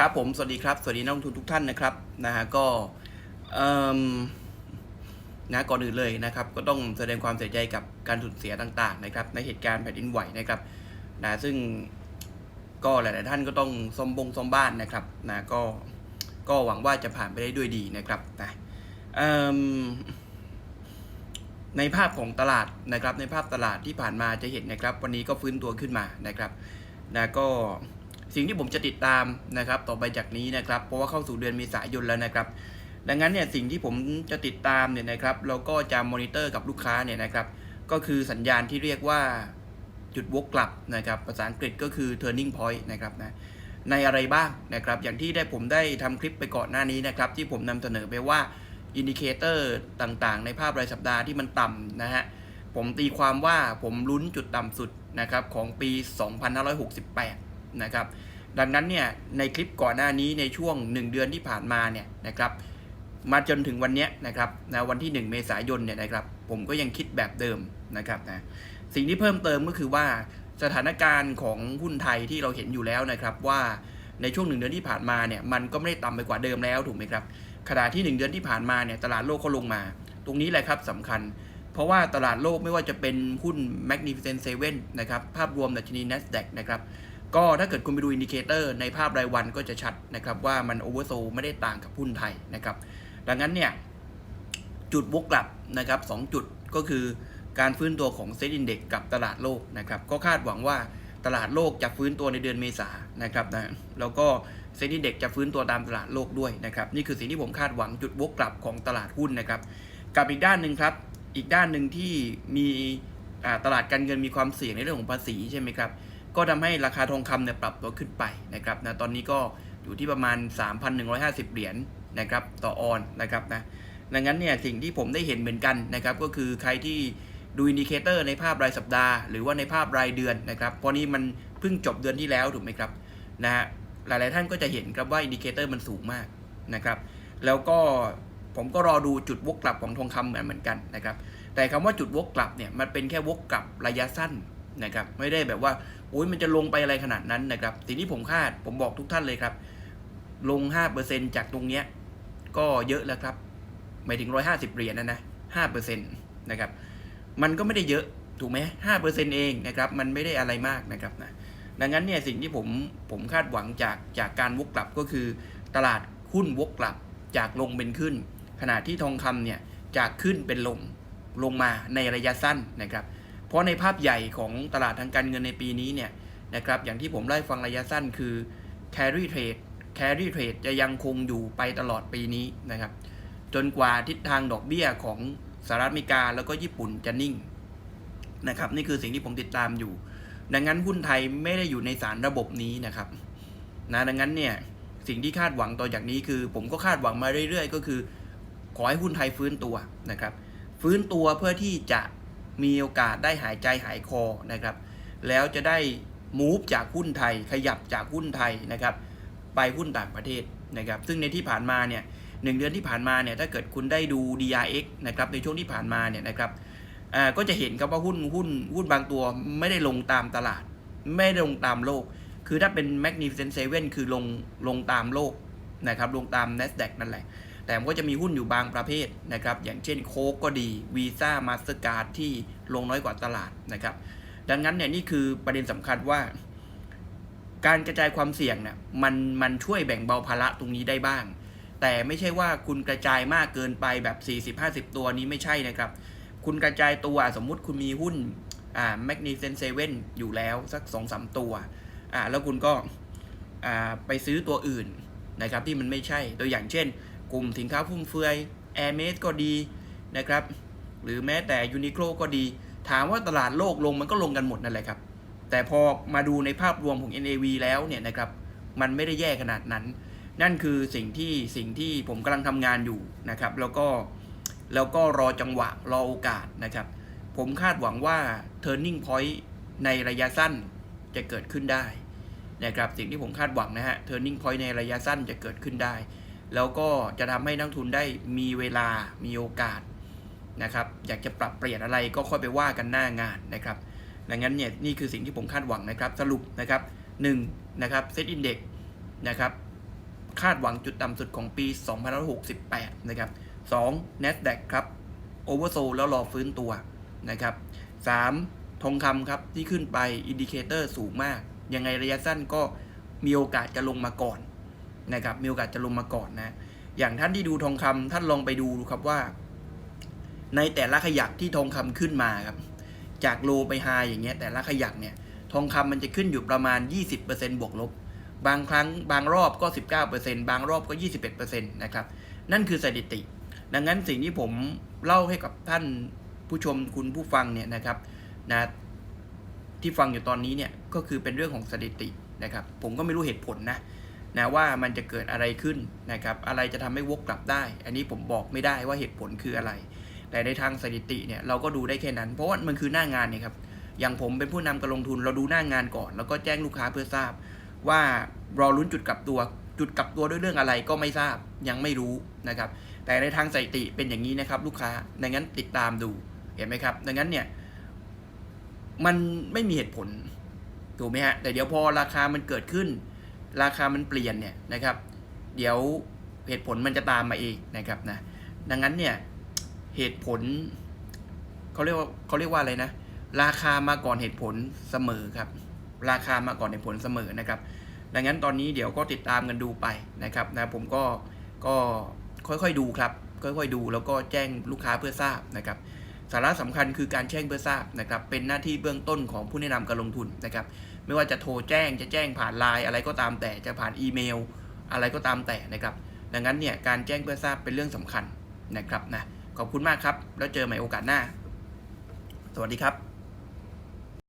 ครับผมสวัสดีครับสวัสดีนักลงทุนทุกท่านนะครับนะฮะก็เอิ่มนะก่อนอื่นเลยนะครับ ก็ต้องแสดงความเสียใจกับการสูญเสียต่างๆนะครับ ในเหตุการณ์แผ่นดินไหวนะครับนะซึ่งก็หลาย ๆ ท่านก็ต้องซ่อมบงซ่อมบ้านนะครับนะก็ก็หวังว่าจะผ่านไปได้ด้วยดีนะครับนะเอิ่มในภาพของตลาดนะครับ ในภาพตลาดที่ผ่านมาจะเห็นนะครับ วันนี้ก็ฟื้นตัวขึ้นมานะครับนะก็ สิ่งที่ผมจะติดตามนะครับ ต่อไปจากนี้นะครับ เพราะว่าเข้าสู่เดือนเมษายนแล้วนะครับ ดังนั้นเนี่ยสิ่งที่ผมจะติดตามเนี่ยนะครับแล้วก็จะมอนิเตอร์กับลูกค้าเนี่ยนะครับ ก็คือสัญญาณที่เรียกว่าจุดวกกลับนะครับ ภาษาอังกฤษก็คือ turning point นะครับนะในอะไรบ้างนะครับ อย่างที่ได้ผมได้ทำคลิปไปก่อนหน้านี้นะครับ ที่ผมนำเสนอไปว่าอินดิเคเตอร์ต่างๆ ในภาพรายสัปดาห์ที่มันต่ำนะฮะผมตีความว่าผมลุ้นจุดต่ำสุดนะครับของปี 2568 นะครับ ดังนั้นเนี่ยในคลิปก่อนหน้านี้ในช่วง 1 เดือนที่ผ่านมาเนี่ยนะครับ มาจนถึงวันนี้นะครับนะวันที่ 1 เมษายนเนี่ยนะครับ ผมก็ยังคิดแบบเดิมนะครับนะสิ่งที่เพิ่มเติมก็คือว่าสถานการณ์ของหุ้นไทยที่เราเห็นอยู่แล้วนะครับว่าในช่วงหนึ่งเดือนที่ผ่านมาเนี่ยมันก็ไม่ได้ต่ำไปกว่าเดิมแล้วถูกไหมครับขณะที่ 1 เดือนที่ผ่านมาเนี่ยตลาดโลกเขาลงมา ตรงนี้แหละครับสำคัญ เพราะว่าตลาดโลกไม่ว่าจะเป็นหุ้น Magnificent Seven นะครับภาพรวมดัชนี NASDAQ นะครับ ก็ถ้าเกิดคุณไปดูอินดิเคเตอร์ในภาพรายวันก็จะชัดนะครับว่ามันโอเวอร์โซไม่ได้ต่างกับหุ้นไทยนะครับ ดังนั้นเนี่ยจุดวกกลับนะครับสองจุดก็คือการฟื้นตัวของเซ็นดินเด็กกับตลาดโลกนะครับ ก็คาดหวังว่าตลาดโลกจะฟื้นตัวในเดือนเมษานะครับนะแล้วก็เซ็นดินเด็กจะฟื้นตัวตามตลาดโลกด้วยนะครับนี่คือสิ่งที่ผมคาดหวังจุดวกกลับของตลาดหุ้นนะครับ กับอีกด้านหนึ่งครับ อีกด้านหนึ่งที่มีตลาดการเงินมีความเสี่ยงในเรื่องของภาษีใช่ไหมครับ ก็ทำให้ราคาทองคำเนี่ยปรับตัวขึ้นไปนะครับนะตอนนี้ก็อยู่ที่ประมาณ 3,150 เหรียญนะครับต่อออนนะครับนะดังนั้นเนี่ยสิ่งที่ผมได้เห็นเหมือนกันนะครับก็คือใครที่ดูอินดิเคเตอร์ในภาพรายสัปดาห์หรือว่าในภาพรายเดือนนะครับเพราะนี้มันเพิ่งจบเดือนที่แล้วถูกไหมครับนะฮะหลาย ๆ ท่านก็จะเห็นครับว่าอินดิเคเตอร์มันสูงมากนะครับแล้วก็ผมก็รอดูจุดวกกลับของทองคำเหมือนเหมือนกันนะครับแต่คำว่าจุดวกกลับเนี่ยมันเป็นแค่วกกลับระยะสั้นนะครับไม่ได้แบบว่า โอ้ยมันจะลงไปอะไรขนาดนั้นนะครับสิ่งที่ผมคาดผมบอกทุกท่านเลยครับ ลง 5%จากตรงเนี้ยก็เยอะแล้วครับหมายถึง 150 เหรียญนะนะ5%นะครับ มันก็ไม่ได้เยอะถูกไหม5%เองนะครับ มันไม่ได้อะไรมากนะครับนะ ดังนั้นเนี่ยสิ่งที่ผมผมคาดหวังจากจากการวกกลับก็คือ ตลาดหุ้นวกกลับจากลงเป็นขึ้น ขณะที่ทองคำเนี่ยจากขึ้นเป็นลงลงมาในระยะสั้นนะครับ เพราะในภาพใหญ่ของตลาดทางการเงินในปีนี้เนี่ยนะครับอย่างที่ผมไล่ฟังระยะสั้นคือ carry trade carry trade จะยังคงอยู่ไปตลอดปีนี้นะครับ จนกว่าทิศทางดอกเบี้ยของสหรัฐอเมริกาแล้วก็ญี่ปุ่นจะนิ่งนะครับนี่คือสิ่งที่ผมติดตามอยู่ ดังนั้นหุ้นไทยไม่ได้อยู่ในสารระบบนี้นะครับนะดังนั้นเนี่ยสิ่งที่คาดหวังต่อจากนี้คือ ผมก็คาดหวังมาเรื่อย ๆ ก็คือ ขอให้หุ้นไทยฟื้นตัวนะครับ ฟื้นตัวเพื่อที่จะ มีโอกาสได้หายใจหายคอนะครับ แล้วจะได้มูฟจากหุ้นไทยขยับจากหุ้นไทยนะครับ ไปหุ้นต่างประเทศนะครับ ซึ่งในที่ผ่านมาเนี่ยหนึ่งเดือนที่ผ่านมาเนี่ยถ้าเกิดคุณได้ดู DRX นะครับในช่วงที่ผ่านมาเนี่ยนะครับก็จะเห็นครับว่าหุ้นหุ้นหุ้นบางตัวไม่ได้ลงตามตลาด ไม่ได้ลงตามโลก คือถ้าเป็น Magnificent Seven คือลงลงตามโลกนะครับลงตาม NASDAQ นั่นแหละ แต่มันก็จะมีหุ้นอยู่บางประเภทนะครับ อย่างเช่นโค้กก็ดีวีซ่ามาสเตอร์การ์ดที่ลงน้อยกว่าตลาดนะครับ ดังนั้นเนี่ยนี่คือประเด็นสำคัญว่า การกระจายความเสี่ยงเนี่ยมันมันช่วยแบ่งเบาภาระตรงนี้ได้บ้าง แต่ไม่ใช่ว่าคุณกระจายมากเกินไปแบบ 40-50 ตัวนี้ไม่ใช่นะครับ คุณกระจายตัวสมมุติคุณมีหุ้นอ่า Magnificent Seven อยู่แล้วสัก2-3ตัวอ่าแล้วคุณก็อ่าไปซื้อตัวอื่นนะครับที่มันไม่ใช่ตัวอย่างเช่น กลุ่มสินค้าฟุ่มเฟือย Air m a s ก็ดีนะครับ หรือแม้แต่ Uniqlo ก็ดี ถามว่าตลาดโลกลงมันก็ลงกันหมดนั่นแหละครับ แต่พอมาดูในภาพรวมของ NAV แล้วเนี่ยนะครับ มันไม่ได้แย่ขนาดนั้น นั่นคือสิ่งที่สิ่งที่ผมกำลังทำงานอยู่นะครับ แล้วก็แล้วก็รอจังหวะรอโอกาสนะครับ ผมคาดหวังว่า turning point ในระยะสั้นจะเกิดขึ้นได้นะครับ สิ่งที่ผมคาดหวังนะฮะ turning point ในระยะสั้นจะเกิดขึ้นได้ แล้วก็จะทำให้นักทุนได้มีเวลามีโอกาสนะครับ อยากจะปรับเปลี่ยนอะไรก็ค่อยไปว่ากันหน้างานนะครับ ดังนั้นเนี่ยนี่คือสิ่งที่ผมคาดหวังนะครับ สรุปนะครับ1นะครับเซตอินเด็กนะครับคาดหวังจุดต่ำสุดของปี2568 นะครับ 2. NASDAQ ครับโอเวอร์โซแล้วรอฟื้นตัวนะครับ 3. ทองคำครับที่ขึ้นไปอินดิเคเตอร์สูงมาก ยังไงระยะสั้นก็มีโอกาสจะลงมาก่อน นะครับมีโอกาสจะลงมาก่อนนะ อย่างท่านที่ดูทองคำท่านลองไปดูครับว่า ในแต่ละขยักที่ทองคำขึ้นมาครับ จากโลไปไฮอย่างเงี้ยแต่ละขยักเนี่ยทองคำมันจะขึ้นอยู่ประมาณ 20%บวกลบ บางครั้งบางรอบก็ 19%บางรอบก็ 21%นะครับนั่นคือสถิติ ดังนั้นสิ่งที่ผมเล่าให้กับท่านผู้ชมคุณผู้ฟังเนี่ยนะครับนะที่ฟังอยู่ตอนนี้เนี่ยก็คือเป็นเรื่องของสถิตินะครับ ผมก็ไม่รู้เหตุผลนะ นะว่ามันจะเกิดอะไรขึ้นนะครับอะไรจะทำให้วกกลับได้ อันนี้ผมบอกไม่ได้ว่าเหตุผลคืออะไร แต่ในทางสถิติเนี่ยเราก็ดูได้แค่นั้น เพราะว่ามันคือหน้างานเนี่ยครับอย่างผมเป็นผู้นำการลงทุนเราดูหน้างานก่อน แล้วก็แจ้งลูกค้าเพื่อทราบ ว่ารอลุ้นจุดกลับตัวจุดกลับตัวด้วยเรื่องอะไรก็ไม่ทราบยังไม่รู้นะครับ แต่ในทางสถิติเป็นอย่างนี้นะครับ ลูกค้าดังนั้นติดตามดูเห็นไหมครับ ดังนั้นเนี่ยมันไม่มีเหตุผลถูกไหมฮะแต่เดี๋ยวพอราคามันเกิดขึ้น ราคามันเปลี่ยนเนี่ยนะครับ เดี๋ยวเหตุผลมันจะตามมาเองนะครับนะดังนั้นเนี่ยเหตุผลเขาเรียกว่าเขาเรียกว่าอะไรนะ ราคามาก่อนเหตุผลเสมอครับ ราคามาก่อนเหตุผลเสมอนะครับ ดังนั้นตอนนี้เดี๋ยวก็ติดตามกันดูไปนะครับนะผมก็ก็ค่อยๆดูครับ ค่อยๆดูแล้วก็แจ้งลูกค้าเพื่อทราบนะครับสาระสำคัญคือการแจ้งเพื่อทราบนะครับ เป็นหน้าที่เบื้องต้นของผู้แนะนำการลงทุนนะครับ ไม่ว่าจะโทรแจ้งจะแจ้งผ่านไลน์อะไรก็ตามแต่จะผ่านอีเมล อะไรก็ตามแต่นะครับ ดังนั้นเนี่ยการแจ้งเพื่อทราบเป็นเรื่องสำคัญนะครับนะขอบคุณมากครับ แล้วเจอใหม่โอกาสหน้า สวัสดีครับ